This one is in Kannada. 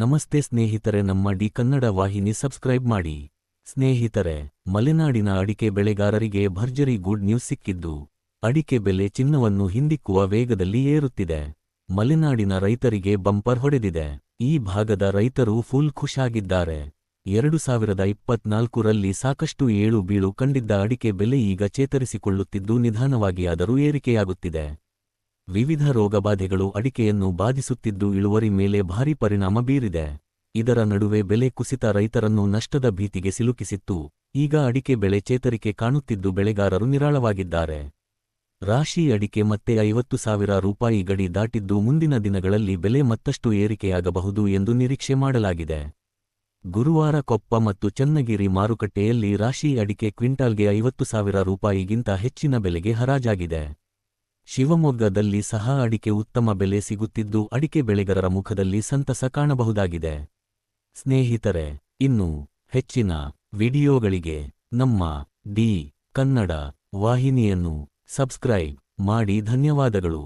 ನಮಸ್ತೆ ಸ್ನೇಹಿತರೆ, ನಮ್ಮ ಡಿ ಕನ್ನಡ ವಾಹಿನಿ ಸಬ್ಸ್ಕ್ರೈಬ್ ಮಾಡಿ. ಸ್ನೇಹಿತರೆ, ಮಲೆನಾಡಿನ ಅಡಿಕೆ ಬೆಳೆಗಾರರಿಗೆ ಭರ್ಜರಿ ಗುಡ್ ನ್ಯೂಸ್ ಸಿಕ್ಕಿದ್ದು. ಅಡಿಕೆ ಬೆಲೆ ಚಿನ್ನವನ್ನು ಹಿಂದಿಕ್ಕುವ ವೇಗದಲ್ಲಿ ಏರುತ್ತಿದೆ. ಮಲೆನಾಡಿನ ರೈತರಿಗೆ ಬಂಪರ್ ಹೊಡೆದಿದೆ. ಈ ಭಾಗದ ರೈತರು ಫುಲ್ ಖುಷಾಗಿದ್ದಾರೆ ಎರಡು ಸಾವಿರದ ಇಪ್ಪತ್ನಾಲ್ಕರಲ್ಲಿ ಸಾಕಷ್ಟು ಏಳು ಬೀಳು ಕಂಡಿದ್ದ ಅಡಿಕೆ ಬೆಲೆ ಈಗ ಚೇತರಿಸಿಕೊಳ್ಳುತ್ತಿದ್ದು ನಿಧಾನವಾಗಿ ಆದರೂ ಏರಿಕೆಯಾಗುತ್ತಿದೆ. ವಿವಿಧ ರೋಗಬಾಧೆಗಳು ಅಡಿಕೆಯನ್ನು ಬಾಧಿಸುತ್ತಿದ್ದು ಇಳುವರಿ ಮೇಲೆ ಭಾರಿ ಪರಿಣಾಮ ಬೀರಿದೆ. ಇದರ ನಡುವೆ ಬೆಲೆ ಕುಸಿತ ರೈತರನ್ನು ನಷ್ಟದ ಭೀತಿಗೆ ಸಿಲುಕಿಸಿತ್ತು. ಈಗ ಅಡಿಕೆ ಬೆಳೆ ಚೇತರಿಕೆ ಕಾಣುತ್ತಿದ್ದು ಬೆಳೆಗಾರರು ನಿರಾಳವಾಗಿದ್ದಾರೆ. ರಾಶಿ ಅಡಿಕೆ ಮತ್ತೆ ಐವತ್ತು ಸಾವಿರ ರೂಪಾಯಿ ಗಡಿ ದಾಟಿದ್ದು ಮುಂದಿನ ದಿನಗಳಲ್ಲಿ ಬೆಲೆ ಮತ್ತಷ್ಟು ಏರಿಕೆಯಾಗಬಹುದು ಎಂದು ನಿರೀಕ್ಷೆ ಮಾಡಲಾಗಿದೆ. ಗುರುವಾರ ಕೊಪ್ಪ ಮತ್ತು ಚನ್ನಗಿರಿ ಮಾರುಕಟ್ಟೆಯಲ್ಲಿ ರಾಶಿ ಅಡಿಕೆ ಕ್ವಿಂಟಾಲ್ಗೆ ಐವತ್ತು ಸಾವಿರ ರೂಪಾಯಿಗಿಂತ ಹೆಚ್ಚಿನ ಬೆಲೆಗೆ ಹರಾಜಾಗಿದೆ. ಶಿವಮೊಗ್ಗದಲ್ಲಿ ಸಹ ಅಡಿಕೆ ಉತ್ತಮ ಬೆಲೆ ಸಿಗುತ್ತಿದ್ದು ಅಡಿಕೆ ಬೆಳೆಗಾರರ ಮುಖದಲ್ಲಿ ಸಂತಸ ಕಾಣಬಹುದಾಗಿದೆ. ಸ್ನೇಹಿತರೆ, ಇನ್ನು ಹೆಚ್ಚಿನ ವಿಡಿಯೋಗಳಿಗೆ ನಮ್ಮ ಡಿ ಕನ್ನಡ ವಾಹಿನಿಯನ್ನು ಸಬ್ಸ್ಕ್ರೈಬ್ ಮಾಡಿ ಧನ್ಯವಾದಗಳು.